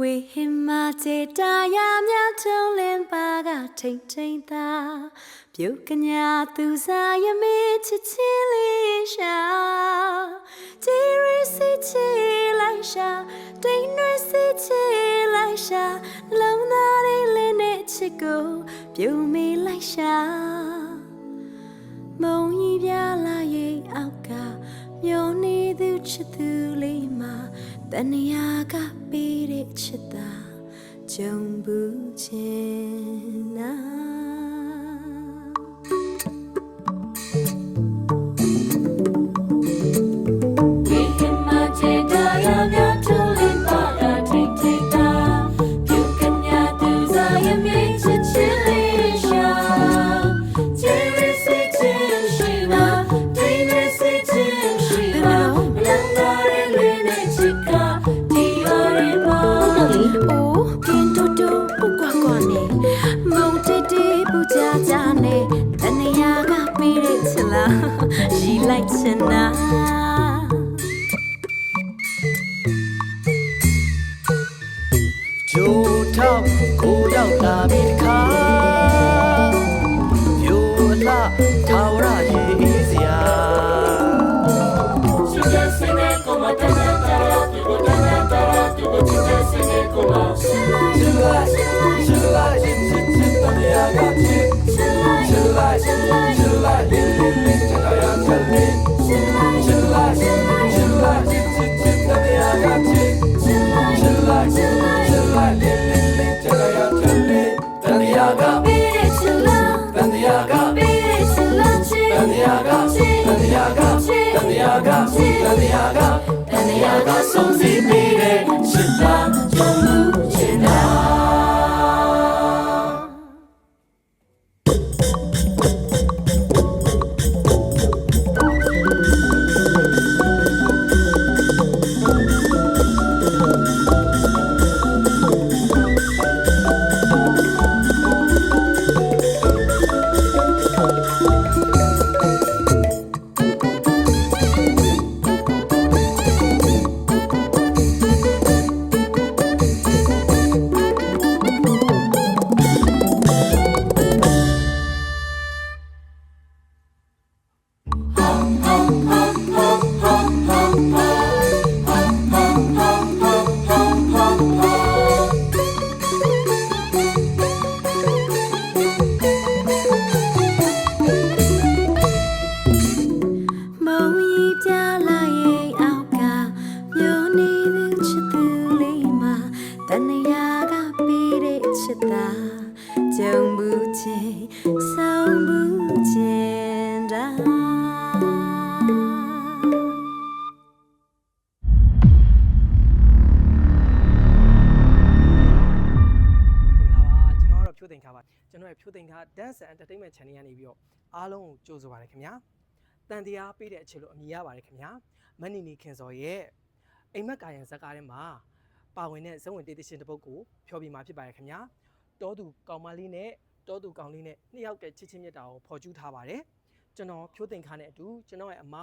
ဝေဟင်မာတေတာယာများထုံးလင်းပါကထိန်ထိန်သာပြုတ်ကညာသူစားရမေးချစ်ချင်းလေးရှာတီရီစီချီလိုက်ရှာတိမ်ရွှေစီချီလိုက်ရှာလုံသားလေးလေးနဲ့ချစ်ကိုပြုံးမေးလိုက်ရှာမုံကြီးပြလာရဲ့အောက်ကမျောနေသူချစ်သူလေးမှာ တဏှာကပေးတဲ့ချစ်တာကြုံဘူးချင်နာ just sing it como ta ta ta ta, people ta ta ta ta, people she just sing it como. ချစ်လိုက်ချစ်လိုက်ချစ်ချစ်ချစ်တရားကချစ်ချစ်လိုက်ချစ်လိုက်ချစ်လိုက်လင်းလင်းလင်းချစ်တရားချစ်လင်းချစ်လိုက်ချစ်လိုက်ချစ်လိုက်ချစ်ချစ်ချစ်တရားကချစ်ချစ်လိုက်ချစ်လိုက်ချစ်လိုက်လင်း ဆုံးစီပေးတဲ့ရှစ်သာကြုံမှုချင်တာ တဏှာကပေးတဲ့ချစ်တာကြုံဘူးချင်းဆောင်ဘူးချင်းတာမင်္ဂလာပါကျွန်တော်ကတော့ဖြိုးသိမ်ခါပါကျွန်တော်ရဲ့ဖြိုးသိမ်ခါ Dance and Entertainment Channel ကနေပြီးတော့အားလုံးကိုကြိုဆိုပါရခင်ဗျာတန်တရားပေးတဲ့အချက်လို့အမည်ရပါတယ်ခင်ဗျာမနီနီခင်စော်ရဲ့အိမ်မက်ကာယံဇက်ကားထဲမှာ ပါဝင်တဲ့ဇဝင်တေးသရှင်တစ်ပုဒ်ကိုဖျော်ပြမှာဖြစ်ပါတယ်ခင်ဗျာတောသူကောင်မလေးနဲ့တောသူကောင်လေးနဲ့နှစ်ယောက်ရဲ့ချစ်ချင်းမြတ်တာကိုဖော်ကျူးထားပါတယ်ကျွန်တော်ဖြိုးတင်ခါနဲ့အတူကျွန်တော်ရဲ့အမ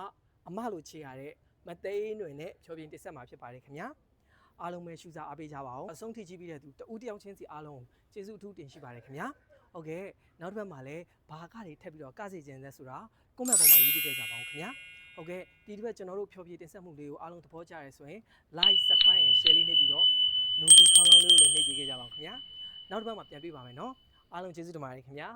အမလို့ခြေရတဲ့မသိန်းတွင်နဲ့ဖျော်ပြတင်ဆက်မှာဖြစ်ပါတယ်ခင်ဗျာအားလုံးပဲရှုစားအားပေးကြပါအောင်အဆုံးထိကြည့်ပြီးတဲ့သူတဦးတယောက်ချင်းစီအားလုံးကျေးဇူးအထူးတင်ရှိပါတယ်ခင်ဗျာဟုတ်ကဲ့နောက်တစ်ပတ်မှာလည်းဘာကတွေထပ်ပြီးတော့ကစေခြင်းဆက်ဆိုတာ comment ပေါ်မှာရေးပြခဲ့ကြပါအောင်ခင်ဗျာ ဟုတ်ကဲ့ဒီတစ်ပတ်ကျွန်တော်တို့ဖျော်ဖြေတင်ဆက်မှုလေးကိုအားလုံးသဘောကျရဲဆိုရင် like subscribe and share လေးနှိပ်ပြီးတော့ notification ခေါင်းလောင်းလေးကိုလည်းနှိပ်ပေးခဲ့ကြပါအောင်ခင်ဗျာနောက်တစ်ပတ်မှာပြန်တွေ့ပါမယ်နော်အားလုံးကျေးဇူးတင်ပါတယ်ခင်ဗျာ